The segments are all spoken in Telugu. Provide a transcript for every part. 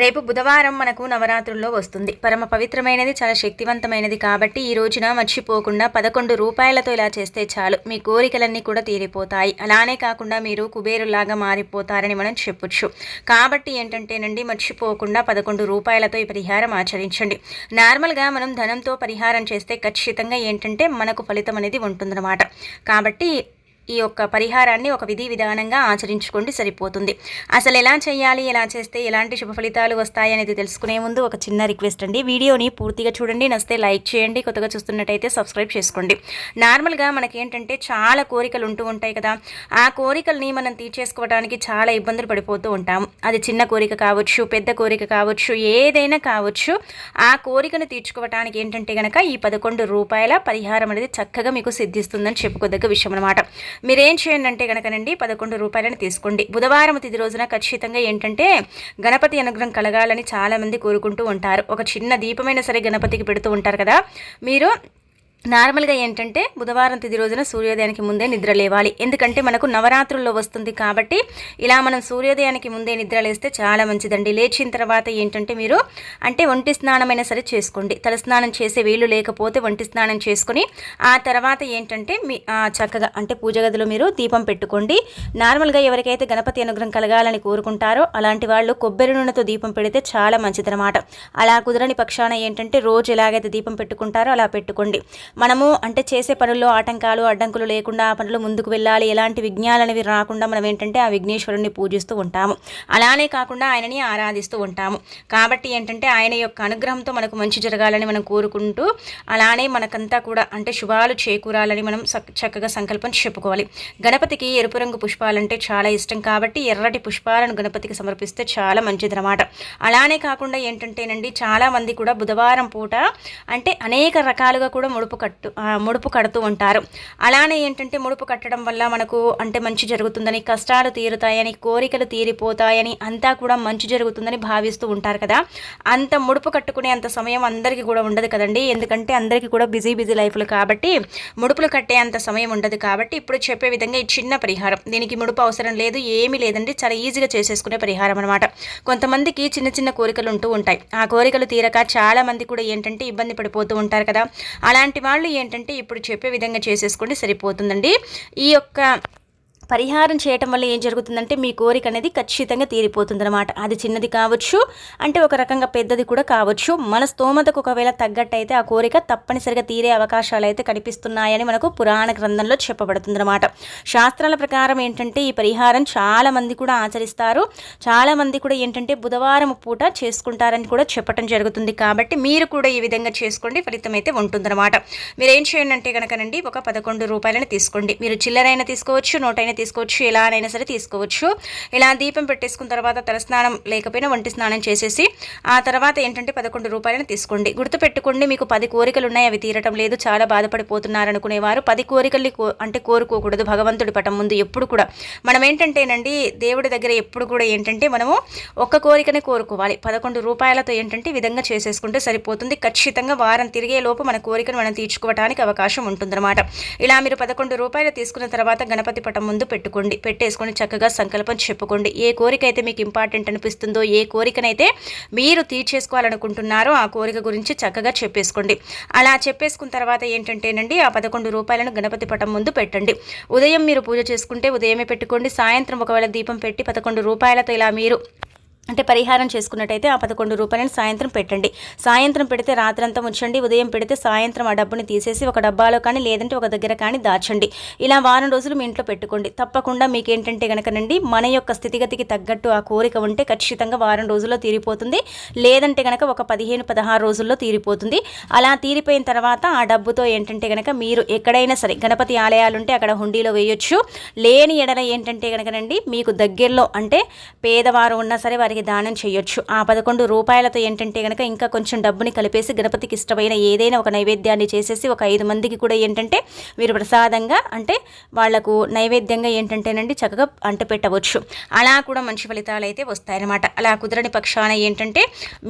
రేపు బుధవారం మనకు నవరాత్రుల్లో వస్తుంది. పరమ పవిత్రమైనది చాలా శక్తివంతమైనది కాబట్టి ఈ రోజున మర్చిపోకుండా పదకొండు రూపాయలతో ఇలా చేస్తే చాలు. మీ కోరికలన్నీ కూడా తీరిపోతాయి. అలానే కాకుండా మీరు కుబేరులాగా మారిపోతారని మనం చెప్పొచ్చు. కాబట్టి ఏంటంటేనండి మర్చిపోకుండా పదకొండు రూపాయలతో ఈ పరిహారం ఆచరించండి. నార్మల్గా మనం ధనంతో పరిహారం చేస్తే ఖచ్చితంగా ఏంటంటే మనకు ఫలితం అనేది ఉంటుందన్నమాట. కాబట్టి ఈ యొక్క పరిహారాన్ని ఒక విధి విధానంగా ఆచరించుకోండి సరిపోతుంది. అసలు ఎలా చేయాలి ఎలా చేస్తే ఎలాంటి శుభ ఫలితాలు వస్తాయి అనేది తెలుసుకునే ముందు ఒక చిన్న రిక్వెస్ట్ అండి. వీడియోని పూర్తిగా చూడండి నస్తే లైక్ చేయండి కొత్తగా చూస్తున్నట్టయితే సబ్స్క్రైబ్ చేసుకోండి. నార్మల్గా మనకి ఏంటంటే చాలా కోరికలు ఉంటూ ఉంటాయి కదా. ఆ కోరికల్ని మనం తీర్చేసుకోవడానికి చాలా ఇబ్బందులు పడిపోతూ ఉంటాము. అది చిన్న కోరిక కావచ్చు పెద్ద కోరిక కావచ్చు ఏదైనా కావచ్చు. ఆ కోరికను తీర్చుకోవడానికి ఏంటంటే కనుక ఈ పదకొండు రూపాయల పరిహారం అనేది చక్కగా మీకు సిద్ధిస్తుందని చెప్పుకోదగ్గ విషయం అనమాట మీరేం చేయండి అంటే కనుకనండి పదకొండు రూపాయలను తీసుకోండి. బుధవారం తిది రోజున ఖచ్చితంగా ఏంటంటే గణపతి అనుగ్రహం కలగాలని చాలామంది కోరుకుంటూ ఉంటారు. ఒక చిన్న దీపమైన సరే గణపతికి పెడుతూ ఉంటారు కదా. మీరు నార్మల్గా ఏంటంటే బుధవారం తిది రోజున సూర్యోదయానికి ముందే నిద్ర లేవాలి. ఎందుకంటే మనకు నవరాత్రుల్లో వస్తుంది కాబట్టి ఇలా మనం సూర్యోదయానికి ముందే నిద్ర లేస్తే చాలా మంచిదండి. లేచిన తర్వాత ఏంటంటే మీరు అంటే ఒంటి స్నానమైనా సరే చేసుకోండి. తలస్నానం చేసే వీలు లేకపోతే ఒంటి స్నానం చేసుకొని ఆ తర్వాత ఏంటంటే మీ చక్కగా అంటే పూజ గదిలో మీరు దీపం పెట్టుకోండి. నార్మల్గా ఎవరికైతే గణపతి అనుగ్రహం కలగాలని కోరుకుంటారో అలాంటి వాళ్ళు కొబ్బరి నూనెతో దీపం పెడితే చాలా మంచిదనమాట అలా కుదరని పక్షాన ఏంటంటే రోజు ఎలాగైతే దీపం పెట్టుకుంటారో అలా పెట్టుకోండి. మనము అంటే చేసే పనుల్లో ఆటంకాలు అడ్డంకులు లేకుండా ఆ పనులు ముందుకు వెళ్ళాలి. ఎలాంటి విఘ్నాలు అనేవి రాకుండా మనం ఏంటంటే ఆ విఘ్నేశ్వరుని పూజిస్తూ ఉంటాము. అలానే కాకుండా ఆయనని ఆరాధిస్తూ ఉంటాము. కాబట్టి ఏంటంటే ఆయన యొక్క అనుగ్రహంతో మనకు మంచి జరగాలని మనం కోరుకుంటూ అలానే మనకంతా కూడా అంటే శుభాలు చేకూరాలని మనం చక్కగా సంకల్పం చెప్పుకోవాలి. గణపతికి ఎరుపు రంగు పుష్పాలంటే చాలా ఇష్టం కాబట్టి ఎర్రటి పుష్పాలను గణపతికి సమర్పిస్తే చాలా మంచిదన్నమాట. అలానే కాకుండా ఏంటంటేనండి చాలామంది కూడా బుధవారం పూట అంటే అనేక రకాలుగా కూడా ముడుపు కట్టు ముడుపు కడుతూ ఉంటారు. అలానే ఏంటంటే ముడుపు కట్టడం వల్ల మనకు అంటే మంచి జరుగుతుందని కష్టాలు తీరుతాయని కోరికలు తీరిపోతాయని అంతా కూడా మంచి జరుగుతుందని భావిస్తూ ఉంటారు కదా. అంత ముడుపు కట్టుకునే అంత సమయం అందరికీ కూడా ఉండదు కదండి. ఎందుకంటే అందరికీ కూడా బిజీ బిజీ లైఫ్లు కాబట్టి ముడుపులు కట్టే అంత సమయం ఉండదు కాబట్టి ఇప్పుడు చెప్పే విధంగా ఈ చిన్న పరిహారం. దీనికి ముడుపు అవసరం లేదు ఏమీ లేదండి. చాలా ఈజీగా చేసేసుకునే పరిహారం అనమాట కొంతమందికి చిన్న చిన్న కోరికలు ఉంటూ ఉంటాయి. ఆ కోరికలు తీరక చాలా మంది కూడా ఏంటంటే ఇబ్బంది పడిపోతూ ఉంటారు కదా. అలాంటి వాళ్ళు ఏంటంటే ఇప్పుడు చెప్పే విధంగా చేసేసుకోండి సరిపోతుందండి. ఈ యొక్క పరిహారం చేయటం వల్ల ఏం జరుగుతుందంటే మీ కోరిక అనేది ఖచ్చితంగా తీరిపోతుందన్నమాట. అది చిన్నది కావచ్చు అంటే ఒక రకంగా పెద్దది కూడా కావచ్చు. మన స్తోమతకు ఒకవేళ తగ్గట్టయితే ఆ కోరిక తప్పనిసరిగా తీరే అవకాశాలు అయితే కనిపిస్తున్నాయని మనకు పురాణ గ్రంథంలో చెప్పబడుతుందన్నమాట. శాస్త్రాల ప్రకారం ఏంటంటే ఈ పరిహారం చాలా మంది కూడా ఆచరిస్తారు. చాలా మంది కూడా ఏంటంటే బుధవారం పూట చేసుకుంటారని కూడా చెప్పడం జరుగుతుంది. కాబట్టి మీరు కూడా ఈ విధంగా చేసుకోండి ఫలితం అయితే ఉంటుందన్నమాట. మీరు ఏం చేయండి అంటే కనుకనండి ఒక పదకొండు రూపాయలని తీసుకోండి. మీరు చిల్లరైనా తీసుకోవచ్చు నోటైనా తీసుకోవచ్చు. ఎలానైనా సరే తీసుకోవచ్చు. ఇలా దీపం పెట్టేసుకున్న తర్వాత తలస్నానం లేకపోయినా వంటి స్నానం చేసేసి ఆ తర్వాత ఏంటంటే పదకొండు రూపాయలను తీసుకోండి. గుర్తుపెట్టుకోండి మీకు పది కోరికలు ఉన్నాయి అవి తీరటం లేదు చాలా బాధపడిపోతున్నారు అనుకునేవారు పది కోరికల్ని అంటే కోరుకోకూడదు భగవంతుడి పటం ముందు ఎప్పుడు కూడా. మనం ఏంటంటేనండి దేవుడి దగ్గర ఎప్పుడు కూడా ఏంటంటే మనము ఒక్క కోరికనే కోరుకోవాలి. పదకొండు రూపాయలతో ఏంటంటే విధంగా చేసేసుకుంటే సరిపోతుంది. ఖచ్చితంగా వారం తిరిగే లోపు మన కోరికను మనం తీర్చుకోవడానికి అవకాశం ఉంటుందన్నమాట. ఇలా మీరు పదకొండు రూపాయలు తీసుకున్న తర్వాత గణపతి పటం ముందు పెట్టుకోండి. పెట్టేసుకొని చక్కగా సంకల్పం చెప్పుకోండి. ఏ కోరిక అయితే మీకు ఇంపార్టెంట్ అనిపిస్తుందో ఏ కోరికనైతే మీరు తీర్చేసుకోవాలనుకుంటున్నారో ఆ కోరిక గురించి చక్కగా చెప్పేసుకోండి. అలా చెప్పేసుకున్న తర్వాత ఏంటంటేనండి ఆ పదకొండు రూపాయలను గణపతి పటం ముందు పెట్టండి. ఉదయం మీరు పూజ చేసుకుంటే ఉదయమే పెట్టుకోండి. సాయంత్రం ఒకవేళ దీపం పెట్టి పదకొండు రూపాయలతో ఇలా మీరు అంటే పరిహారం చేసుకున్నట్టయితే ఆ పదకొండు రూపాయలను సాయంత్రం పెట్టండి. సాయంత్రం పెడితే రాత్రంతా ఉంచండి ఉదయం పెడితే సాయంత్రం ఆ డబ్బుని తీసేసి ఒక డబ్బాలో కానీ లేదంటే ఒక దగ్గర కానీ దాచండి. ఇలా వారం రోజులు మీ ఇంట్లో పెట్టుకోండి. తప్పకుండా మీకు ఏంటంటే కనుకనండి మన యొక్క స్థితిగతికి తగ్గట్టు ఆ కోరిక ఉంటే ఖచ్చితంగా వారం రోజుల్లో తీరిపోతుంది. లేదంటే కనుక ఒక పదిహేను పదహారు రోజుల్లో తీరిపోతుంది. అలా తీరిపోయిన తర్వాత ఆ డబ్బుతో ఏంటంటే కనుక మీరు ఎక్కడైనా సరే గణపతి ఆలయాలు ఉంటే అక్కడ హుండీలో వేయొచ్చు. లేని ఎడల ఏంటంటే కనుకనండి మీకు దగ్గరలో అంటే పేదవారు ఉన్నా సరే వారి వారికి దానం చేయొచ్చు. ఆ పదకొండు రూపాయలతో ఏంటంటే కనుక ఇంకా కొంచెం డబ్బుని కలిపేసి గణపతికి ఇష్టమైన ఏదైనా ఒక నైవేద్యాన్ని చేసేసి ఒక ఐదు మందికి కూడా ఏంటంటే మీరు ప్రసాదంగా అంటే వాళ్ళకు నైవేద్యంగా ఏంటంటేనండి చక్కగా అంట పెట్టవచ్చు అలా కూడా మంచి ఫలితాలు అయితే వస్తాయన్నమాట. అలా కుదరని పక్షాన ఏంటంటే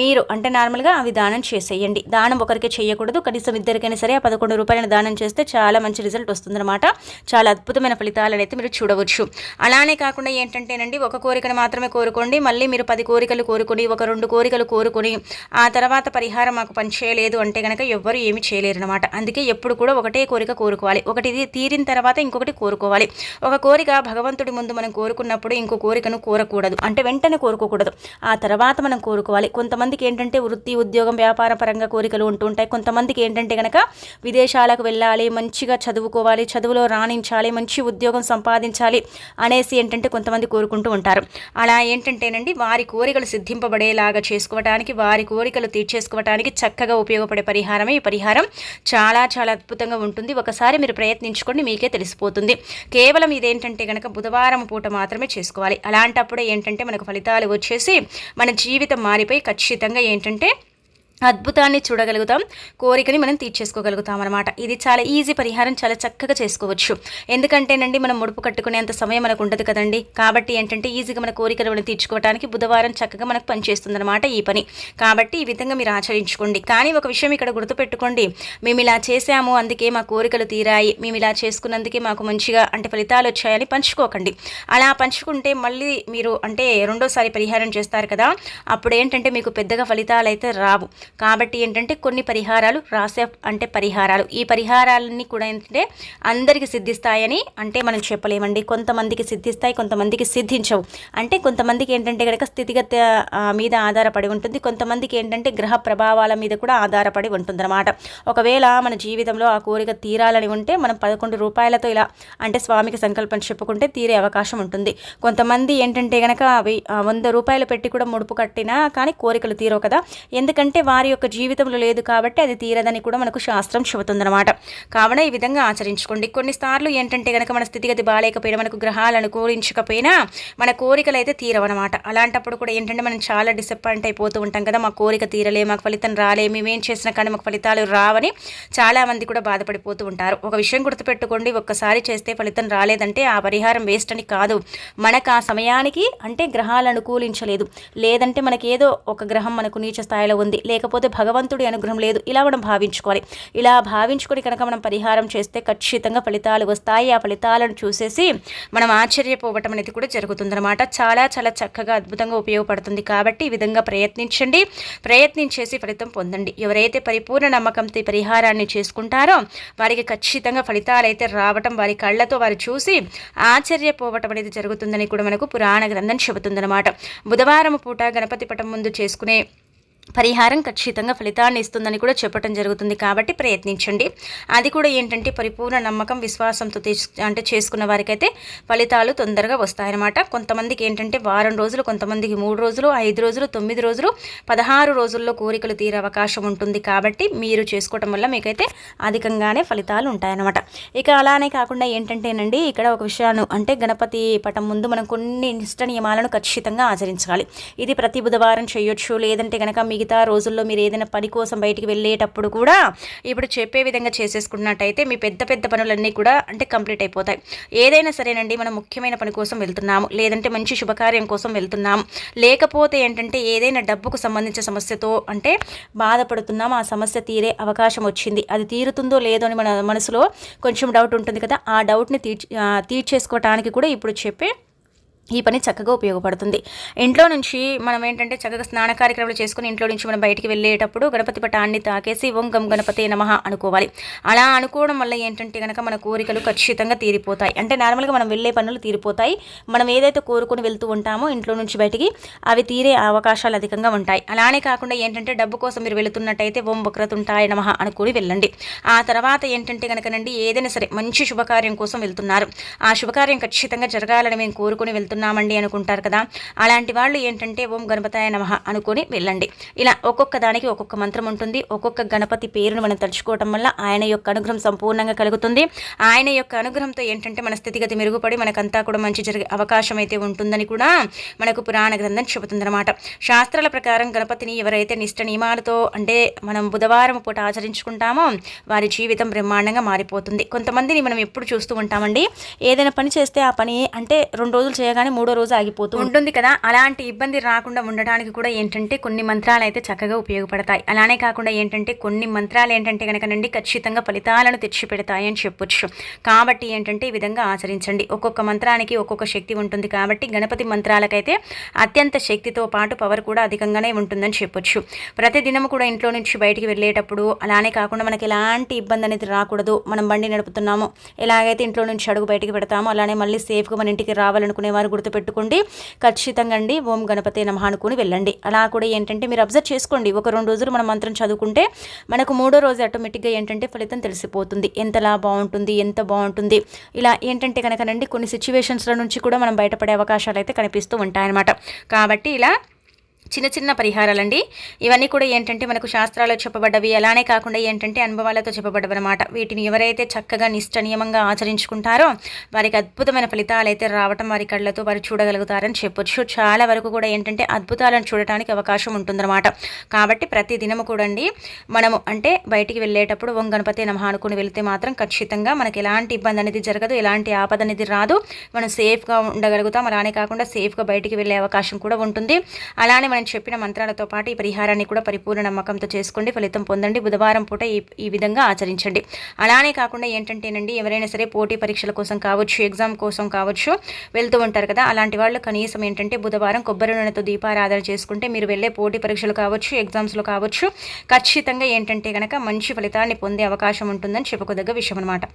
మీరు అంటే నార్మల్గా అవి దానం చేసేయండి. దానం ఒకరికి చేయకూడదు. కనీసం ఇద్దరికైనా సరే ఆ పదకొండు రూపాయలను దానం చేస్తే చాలా మంచి రిజల్ట్ వస్తుందన్నమాట. చాలా అద్భుతమైన ఫలితాలను అయితే మీరు చూడవచ్చు. అలానే కాకుండా ఏంటంటేనండి ఒక కోరికను మాత్రమే కోరుకోండి. మళ్ళీ మీరు పది కోరికలు కోరుకుని ఒక రెండు కోరికలు కోరుకుని ఆ తర్వాత పరిహారం మాకు పనిచేయలేదు అంటే కనుక ఎవ్వరు ఏమి చేయలేరు అనమాట అందుకే ఎప్పుడు కూడా ఒకటే కోరిక కోరుకోవాలి. ఒకటి తీరిన తర్వాత ఇంకొకటి కోరుకోవాలి. ఒక కోరిక భగవంతుడి ముందు మనం కోరుకున్నప్పుడు ఇంకో కోరికను కోరకూడదు. అంటే వెంటనే కోరుకోకూడదు. ఆ తర్వాత మనం కోరుకోవాలి. కొంతమందికి ఏంటంటే వృత్తి ఉద్యోగం వ్యాపార పరంగా కోరికలు ఉంటుంటాయి కొంతమందికి ఏంటంటే కనుక విదేశాలకు వెళ్ళాలి మంచిగా చదువుకోవాలి చదువులో రాణించాలి మంచి ఉద్యోగం సంపాదించాలి అనేసి ఏంటంటే కొంతమంది కోరుకుంటూ ఉంటారు. అలా ఏంటంటేనండి వారి వారి కోరికలు సిద్ధింపబడేలాగా చేసుకోవటానికి వారి కోరికలు తీర్చేసుకోవటానికి చక్కగా ఉపయోగపడే పరిహారమే ఈ పరిహారం. చాలా చాలా అద్భుతంగా ఉంటుంది. ఒకసారి మీరు ప్రయత్నించుకోండి మీకే తెలిసిపోతుంది. కేవలం ఇదేంటంటే కనుక బుధవారం పూట మాత్రమే చేసుకోవాలి. అలాంటప్పుడే ఏంటంటే మనకు ఫలితాలు వచ్చేసి మన జీవితం మారిపోయి ఖచ్చితంగా ఏంటంటే అద్భుతాన్ని చూడగలుగుతాం. కోరికని మనం తీర్చేసుకోగలుగుతాం అనమాట ఇది చాలా ఈజీ పరిహారం చాలా చక్కగా చేసుకోవచ్చు. ఎందుకంటేనండి మనం ముడుపు కట్టుకునేంత సమయం మనకు ఉండదు కదండి. కాబట్టి ఏంటంటే ఈజీగా మన కోరికలు మనం తీర్చుకోవడానికి బుధవారం చక్కగా మనకు పనిచేస్తుంది అనమాట ఈ పని. కాబట్టి ఈ విధంగా మీరు ఆచరించుకోండి. కానీ ఒక విషయం ఇక్కడ గుర్తుపెట్టుకోండి. మేము ఇలా చేసాము అందుకే మా కోరికలు తీరాయి. మేము ఇలా చేసుకున్నందుకే మాకు మంచిగా అంటే ఫలితాలు వచ్చాయని పంచుకోకండి. అలా పంచుకుంటే మళ్ళీ మీరు అంటే రెండోసారి పరిహారం చేస్తారు కదా అప్పుడు ఏంటంటే మీకు పెద్దగా ఫలితాలు అయితే రావు. కాబట్టి ఏంటంటే కొన్ని పరిహారాలు రాసే అంటే పరిహారాలు. ఈ పరిహారాలన్నీ కూడా ఏంటంటే అందరికి సిద్ధిస్తాయని అంటే మనం చెప్పలేమండి. కొంతమందికి సిద్ధిస్తాయి కొంతమందికి సిద్ధించవు. అంటే కొంతమందికి ఏంటంటే కనుక స్థితిగత మీద ఆధారపడి ఉంటుంది. కొంతమందికి ఏంటంటే గ్రహ ప్రభావాల మీద కూడా ఆధారపడి ఉంటుందన్నమాట. ఒకవేళ మన జీవితంలో ఆ కోరిక తీరాలని ఉంటే మనం పదకొండు రూపాయలతో ఇలా అంటే స్వామికి సంకల్పం చెప్పుకుంటే తీరే అవకాశం ఉంటుంది. కొంతమంది ఏంటంటే కనుక వంద రూపాయలు పెట్టి కూడా ముడుపు కట్టినా కానీ కోరికలు తీరవు కదా. ఎందుకంటే వారి యొక్క జీవితంలో లేదు కాబట్టి అది తీరదని కూడా మనకు శాస్త్రం చెబుతుందన్నమాట. కావున ఈ విధంగా ఆచరించుకోండి. కొన్నిసార్లు ఏంటంటే కనుక మన స్థితిగతి బాగాలేకపోయినా మనకు గ్రహాలు అనుకూలించకపోయినా మన కోరికలు అయితే తీరవన్నమాట. అలాంటప్పుడు కూడా ఏంటంటే మనం చాలా డిసప్పాయింట్ అయిపోతూ ఉంటాం కదా మా కోరిక తీరలే మాకు ఫలితం రాలే మేమేం చేసినా కానీ మాకు ఫలితాలు రావని చాలామంది కూడా బాధపడిపోతూ ఉంటారు. ఒక విషయం గుర్తుపెట్టుకోండి ఒక్కసారి చేస్తే ఫలితం రాలేదంటే ఆ పరిహారం వేస్ట్ అని కాదు. మనకు ఆ సమయానికి అంటే గ్రహాలు అనుకూలించలేదు. లేదంటే మనకి ఏదో ఒక గ్రహం మనకు నీచ స్థాయిలో ఉంది. లేక లేకపోతే భగవంతుడి అనుగ్రహం లేదు. ఇలా మనం భావించుకోవాలి. ఇలా భావించుకొని కనుక మనం పరిహారం చేస్తే ఖచ్చితంగా ఫలితాలు వస్తాయి. ఆ ఫలితాలను చూసేసి మనం ఆశ్చర్యపోవటం అనేది కూడా జరుగుతుందన్నమాట. చాలా చాలా చక్కగా అద్భుతంగా ఉపయోగపడుతుంది. కాబట్టి ఈ విధంగా ప్రయత్నించండి. ప్రయత్నించేసి ఫలితం పొందండి. ఎవరైతే పరిపూర్ణ నమ్మకంతో పరిహారాన్ని చేసుకుంటారో వారికి ఖచ్చితంగా ఫలితాలు అయితే రావటం వారి కళ్ళతో వారు చూసి ఆశ్చర్యపోవటం అనేది జరుగుతుందని కూడా మనకు పురాణ గ్రంథం చెబుతుందన్నమాట. బుధవారం పూట గణపతి పటం ముందు చేసుకునే పరిహారం ఖచ్చితంగా ఫలితాన్ని ఇస్తుందని కూడా చెప్పడం జరుగుతుంది కాబట్టి ప్రయత్నించండి. అది కూడా ఏంటంటే పరిపూర్ణ నమ్మకం విశ్వాసంతో అంటే చేసుకున్న వారికైతే ఫలితాలు తొందరగా వస్తాయన్నమాట. కొంతమందికి ఏంటంటే వారం రోజులు కొంతమందికి మూడు రోజులు ఐదు రోజులు తొమ్మిది రోజులు పదహారు రోజుల్లో కోరికలు తీరే అవకాశం ఉంటుంది కాబట్టి మీరు చేసుకోవటం వల్ల మీకైతే అధికంగానే ఫలితాలు ఉంటాయన్నమాట. ఇక అలానే కాకుండా ఏంటంటేనండి ఇక్కడ ఒక విషయాన్ని అంటే గణపతి పటం ముందు మనం కొన్ని నిష్ట నియమాలను ఖచ్చితంగా ఆచరించాలి. ఇది ప్రతి బుధవారం చేయొచ్చు లేదంటే కనుక మీ మిగతా రోజుల్లో మీరు ఏదైనా పని కోసం బయటికి వెళ్ళేటప్పుడు కూడా ఇప్పుడు చెప్పే విధంగా చేసేసుకున్నట్టయితే మీ పెద్ద పెద్ద పనులన్నీ కూడా అంటే కంప్లీట్ అయిపోతాయి. ఏదైనా సరేనండి మనం ముఖ్యమైన పని కోసం వెళ్తున్నాము లేదంటే మంచి శుభకార్యం కోసం వెళ్తున్నాము. లేకపోతే ఏంటంటే ఏదైనా డబ్బుకు సంబంధించిన సమస్యతో అంటే బాధపడుతున్నాము ఆ సమస్య తీరే అవకాశం వచ్చింది. అది తీరుతుందో లేదో అని మన మనసులో కొంచెం డౌట్ ఉంటుంది కదా. ఆ డౌట్ని తీర్చి తీర్చేసుకోవటానికి కూడా ఇప్పుడు చెప్పే ఈ పని చక్కగా ఉపయోగపడుతుంది. ఇంట్లో నుంచి మనం ఏంటంటే చక్కగా స్నాన కార్యక్రమాలు చేసుకుని ఇంట్లో నుంచి మనం బయటికి వెళ్ళేటప్పుడు గణపతి పటాన్ని తాకేసి ఓం గం గణపతి నమ అనుకోవాలి. అలా అనుకోవడం వల్ల ఏంటంటే కనుక మన కోరికలు ఖచ్చితంగా తీరిపోతాయి. అంటే నార్మల్గా మనం వెళ్ళే పనులు తీరిపోతాయి. మనం ఏదైతే కోరుకుని వెళ్తూ ఉంటామో ఇంట్లో నుంచి బయటికి అవి తీరే అవకాశాలు అధికంగా ఉంటాయి. అలానే కాకుండా ఏంటంటే డబ్బు కోసం మీరు వెళుతున్నట్టయితే ఓం ఉంటాయి నమ అనుకుని వెళ్ళండి. ఆ తర్వాత ఏంటంటే కనుకనండి ఏదైనా సరే మంచి శుభకార్యం కోసం వెళ్తున్నారు. ఆ శుభకార్యం ఖచ్చితంగా జరగాలని మేము కోరుకుని వెళ్తున్నాం. వెళ్తున్నామండి అనుకుంటారు కదా. అలాంటి వాళ్ళు ఏంటంటే ఓం గణపతాయ నమ అనుకొని వెళ్ళండి. ఇలా ఒక్కొక్క దానికి ఒక్కొక్క మంత్రం ఉంటుంది. ఒక్కొక్క గణపతి పేరును మనం తలుచుకోవటం వల్ల ఆయన యొక్క అనుగ్రహం సంపూర్ణంగా కలుగుతుంది. ఆయన యొక్క అనుగ్రహంతో ఏంటంటే మన స్థితిగతి మెరుగుపడి మనకంతా కూడా మంచి జరిగే అవకాశం అయితే ఉంటుందని కూడా మనకు పురాణ గ్రంథం చెబుతుందన్నమాట. శాస్త్రాల ప్రకారం గణపతిని ఎవరైతే నిష్ట నియమాలతో అంటే మనం బుధవారం పూట ఆచరించుకుంటామో వారి జీవితం బ్రహ్మాండంగా మారిపోతుంది. కొంతమందిని మనం ఎప్పుడు చూస్తూ ఉంటామండి. ఏదైనా పని చేస్తే ఆ పని అంటే రెండు రోజులు చేయగానే కానీ మూడో రోజు ఆగిపోతూ ఉంటుంది. కదా. అలాంటి ఇబ్బంది రాకుండా ఉండడానికి కూడా ఏంటంటే కొన్ని మంత్రాలు అయితే చక్కగా ఉపయోగపడతాయి. అలానే కాకుండా ఏంటంటే కొన్ని మంత్రాలు ఏంటంటే కనుకనండి ఖచ్చితంగా ఫలితాలను తెచ్చిపెడతాయి అని చెప్పొచ్చు. కాబట్టి ఏంటంటే ఈ విధంగా ఆచరించండి. ఒక్కొక్క మంత్రానికి ఒక్కొక్క శక్తి ఉంటుంది కాబట్టి గణపతి మంత్రాలకైతే అత్యంత శక్తితో పాటు పవర్ కూడా అధికంగానే ఉంటుందని చెప్పొచ్చు. ప్రతి దినము కూడా ఇంట్లో నుంచి బయటికి వెళ్ళేటప్పుడు అలానే కాకుండా మనకి ఎలాంటి ఇబ్బంది అనేది రాకూడదు. మనం బండి నడుపుతున్నాము ఎలాగైతే ఇంట్లో నుంచి అడుగు బయటికి పెడతామో అలానే మళ్ళీ సేఫ్గా మన ఇంటికి రావాలనుకునే వారు గుర్తుపెట్టుకోండి. ఖచ్చితంగా అండి ఓం గణపతి నమ అనుకుని వెళ్ళండి. అలా కూడా ఏంటంటే మీరు అబ్జర్వ్ చేసుకోండి. ఒక రెండు రోజులు మనం మంత్రం చదువుకుంటే మనకు మూడో రోజు ఆటోమేటిక్గా ఏంటంటే ఫలితం తెలిసిపోతుంది. ఎంతలా బాగుంటుంది ఎంత బాగుంటుంది. ఇలా ఏంటంటే కనుకనండి కొన్ని సిచ్యువేషన్స్ల నుంచి కూడా మనం బయటపడే అవకాశాలు అయితే కనిపిస్తూ ఉంటాయన్నమాట. కాబట్టి ఇలా చిన్న చిన్న పరిహారాలండి. ఇవన్నీ కూడా ఏంటంటే మనకు శాస్త్రాల్లో చెప్పబడ్డవి. అలానే కాకుండా ఏంటంటే అనుభవాలతో చెప్పబడ్డవి అనమాట వీటిని ఎవరైతే చక్కగా నిష్ట నియమంగా ఆచరించుకుంటారో వారికి అద్భుతమైన ఫలితాలు అయితే రావటం వారి కళ్ళతో వారు చూడగలుగుతారని చెప్పొచ్చు. చాలా వరకు కూడా ఏంటంటే అద్భుతాలను చూడటానికి అవకాశం ఉంటుందన్నమాట. కాబట్టి ప్రతి దినము కూడండి మనము అంటే బయటికి వెళ్ళేటప్పుడు ఓం గణపతి నమః అనుకుని వెళ్తే మాత్రం ఖచ్చితంగా మనకి ఎలాంటి ఇబ్బంది అనేది జరగదు ఎలాంటి ఆపద అనేది రాదు. మనం సేఫ్గా ఉండగలుగుతాం. అలానే కాకుండా సేఫ్గా బయటికి వెళ్ళే అవకాశం కూడా ఉంటుంది. అలానే ఆయన చెప్పిన మంత్రాలతో పాటు ఈ పరిహారాన్ని కూడా పరిపూర్ణ నమ్మకంతో చేసుకోండి ఫలితం పొందండి. బుధవారం పూట ఈ ఈ విధంగా ఆచరించండి. అలానే కాకుండా ఏంటంటేనండి ఎవరైనా సరే పోటీ పరీక్షల కోసం కావచ్చు ఎగ్జామ్ కోసం కావచ్చు వెళ్తూ ఉంటారు కదా అలాంటి వాళ్ళు కనీసం ఏంటంటే బుధవారం కొబ్బరి నూనెతో దీపారాధన చేసుకుంటే మీరు వెళ్ళే పోటీ పరీక్షలు కావచ్చు ఎగ్జామ్స్లో కావచ్చు ఖచ్చితంగా ఏంటంటే కనుక మంచి ఫలితాన్ని పొందే అవకాశం ఉంటుందని చెప్పుకోదగ్గ విషయం అనమాట